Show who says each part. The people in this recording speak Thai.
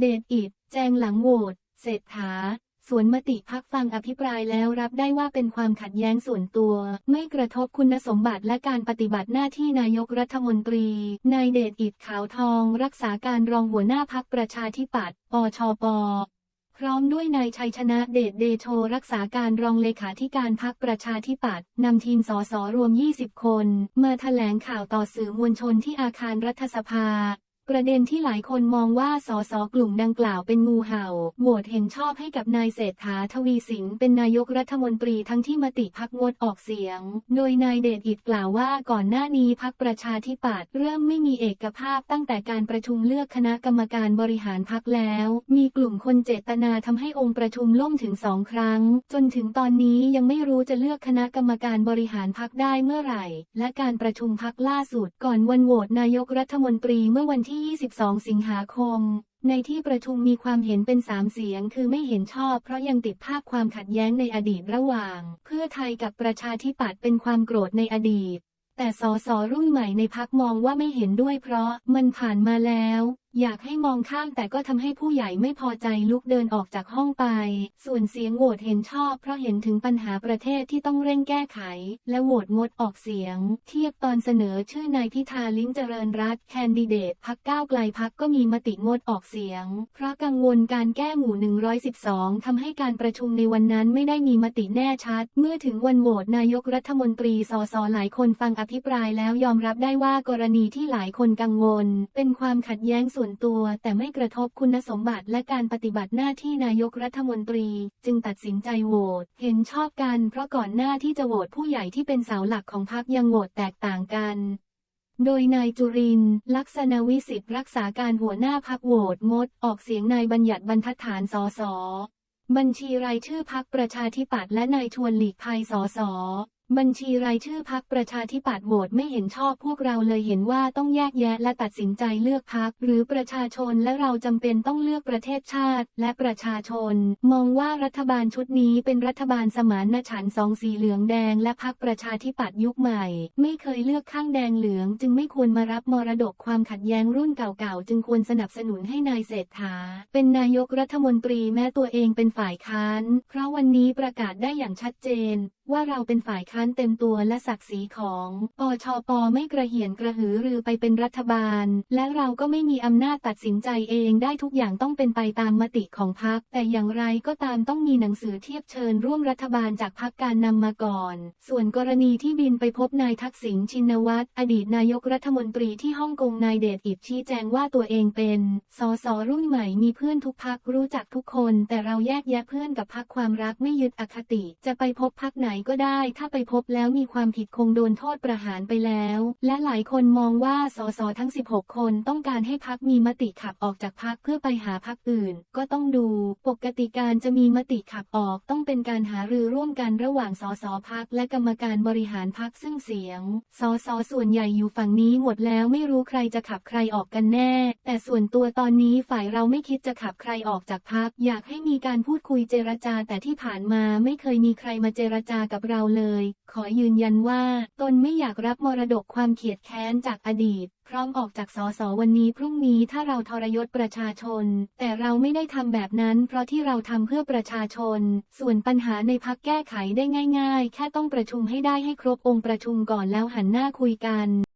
Speaker 1: เดชอิดแจงหลังโหวตเศรษฐาสวนมติพักฟังอภิปรายแล้วรับได้ว่าเป็นความขัดแย้งส่วนตัว ไม่กระทบคุณสมบัติและการปฏิบัติหน้าที่นายกรัฐมนตรี นายเดชอิดขาวทอง รักษาการรองหัวหน้าพักประชาธิปัตย์ปชปพร้อมด้วยนายชัยชนะเดชเดโชรักษาการรองเลขาธิการพักประชาธิปัตย์นำทีมสสรวม 20 คน มาแถลงข่าวต่อสื่อมวลชนที่อาคารรัฐสภา ประเด็นที่หลายคนมองว่าสสกลุ่มดังกล่าวเป็นงูเห่า โหวตเห็นชอบให้กับนายเศรษฐาทวีสินเป็นนายกรัฐมนตรีทั้งที่มติพักงดออกเสียง โดยนายเดชอิดกล่าวว่าก่อนหน้านี้พักประชาธิปัตย์เริ่มไม่มีเอกภาพตั้งแต่การประชุมเลือกคณะกรรมการบริหารพักแล้ว มีกลุ่มคนเจตนาทำให้องค์ประชุมล่มถึงสองครั้ง จนถึงตอนนี้ยังไม่รู้จะเลือกคณะกรรมการบริหารพักได้เมื่อไหร่ และการประชุมพักล่าสุดก่อนวันโหวตนายกรัฐมนตรีเมื่อวันที่22 สิงหาคม ในที่ประชุมมีความเห็นเป็นสามเสียงคือไม่เห็นชอบ เพราะยังติดภาพความขัดแย้งในอดีตระหว่าง เพื่อไทยกับประชาธิปัตย์เป็นความโกรธในอดีต แต่สสรุ่นใหม่ในพักมองว่าไม่เห็นด้วยเพราะมันผ่านมาแล้วอยากให้มองข้ามแต่ก็ทำให้ผู้ใหญ่ไม่พอใจลุกเดินออกจากห้องไป ส่วนเสียงโหวตเห็นชอบเพราะเห็นถึงปัญหาประเทศที่ต้องเร่งแก้ไข และโหวตงดออกเสียง เทียบตอนเสนอชื่อนายพิธาลิ้มเจริญรัตแคนดิเดตพักก้าวไกลพักก็มีมติงดออกเสียง เพราะกังวลการแก้หมู่ 112ทำให้การประชุมในวันนั้นไม่ได้มีมติแน่ชัด เมื่อถึงวันโหวตนายกรัฐมนตรีสสหลายคนฟังอภิปรายแล้วยอมรับได้ว่ากรณีที่หลายคนกังวล เป็นความขัดแย้งส่วนตัวแต่ไม่กระทบคุณสมบัติและการปฏิบัติหน้าที่นายกรัฐมนตรี จึงตัดสินใจโหวตเห็นชอบกัน เพราะก่อนหน้าที่จะโหวตผู้ใหญ่ที่เป็นเสาหลักของพรรคยังโหวตแตกต่างกันโดยนายจุริน ลักษณวิสิทธิ์รักษาการหัวหน้าพักโหวตงด ออกเสียงนายบัญญัติบรรทัดฐานสส บัญชีรายชื่อพักประชาธิปัตย์และนายชวนหลีกภัยสส บัญชีรายชื่อพักประชาธิปัตย์โหวตไม่เห็นชอบพวกเราเลยเห็นว่าต้องแยกแยะและตัดสินใจเลือกพักหรือประชาชนและเราจำเป็นต้องเลือกประเทศชาติและประชาชน มองว่ารัฐบาลชุดนี้เป็นรัฐบาลสมานฉันท์สองสีเหลืองแดงและพักประชาธิปัตย์ยุคใหม่ ไม่เคยเลือกข้างแดงเหลือง จึงไม่ควรมารับมรดกความขัดแย้งรุ่นเก่าๆจึงควรสนับสนุนให้นายเศรษฐา เป็นนายกรัฐมนตรีแม้ตัวเองเป็นฝ่ายค้าน เพราะวันนี้ประกาศได้อย่างชัดเจน ว่าเราเป็นฝ่ายค้านเต็มตัวและศักดิ์ศรีของปชปไม่กระเหียนกระหือรือไปเป็นรัฐบาล และเราก็ไม่มีอำนาจตัดสินใจเองได้ทุกอย่างต้องเป็นไปตามมติของพรรคแต่อย่างไรก็ตามต้องมีหนังสือเทียบเชิญร่วมรัฐบาลจากพรรคการนำมาก่อน ส่วนกรณีที่บินไปพบนายทักษิณชินวัตรอดีตนายกรัฐมนตรีที่ฮ่องกงนายเดชอิบชี้แจงว่าตัวเองเป็นสสรุ่นใหม่มีเพื่อนทุกพักรู้จักทุกคน แต่เราแยกแยะเพื่อนกับพักความรักไม่ยึดอคติ จะไปพบพักไหนก็ได้ ถ้าไปพบแล้วมีความผิดคงโดนโทษประหารไปแล้ว และหลายคนมองว่าสสทั้ง 16 คนต้องการให้พักมีมติขับออกจากพักเพื่อไปหาพักอื่น ก็ต้องดู ปกติการจะมีมติขับออกต้องเป็นการหารือร่วมกันระหว่างสสพักและกรรมการบริหารพักซึ่งเสียง สสส่วนใหญ่อยู่ฝั่งนี้หมดแล้วไม่รู้ใครจะขับใครออกกันแน่ แต่ส่วนตัวตอนนี้ฝ่ายเราไม่คิดจะขับใครออกจากพักอยากให้มีการพูดคุยเจรจาแต่ที่ผ่านมาไม่เคยมีใครมาเจรจากับเราเลย ขอยืนยันว่า ตนไม่อยากรับมรดกความเขียดแค้นจากอดีต พร้อมออกจากสสวันนี้พรุ่งนี้ถ้าเราทรยศประชาชน แต่เราไม่ได้ทำแบบนั้น เพราะที่เราทำเพื่อประชาชน ส่วนปัญหาในพักแก้ไขได้ง่าย ๆ แค่ต้องประชุมให้ได้ให้ครบองค์ประชุมก่อนแล้วหันหน้าคุยกัน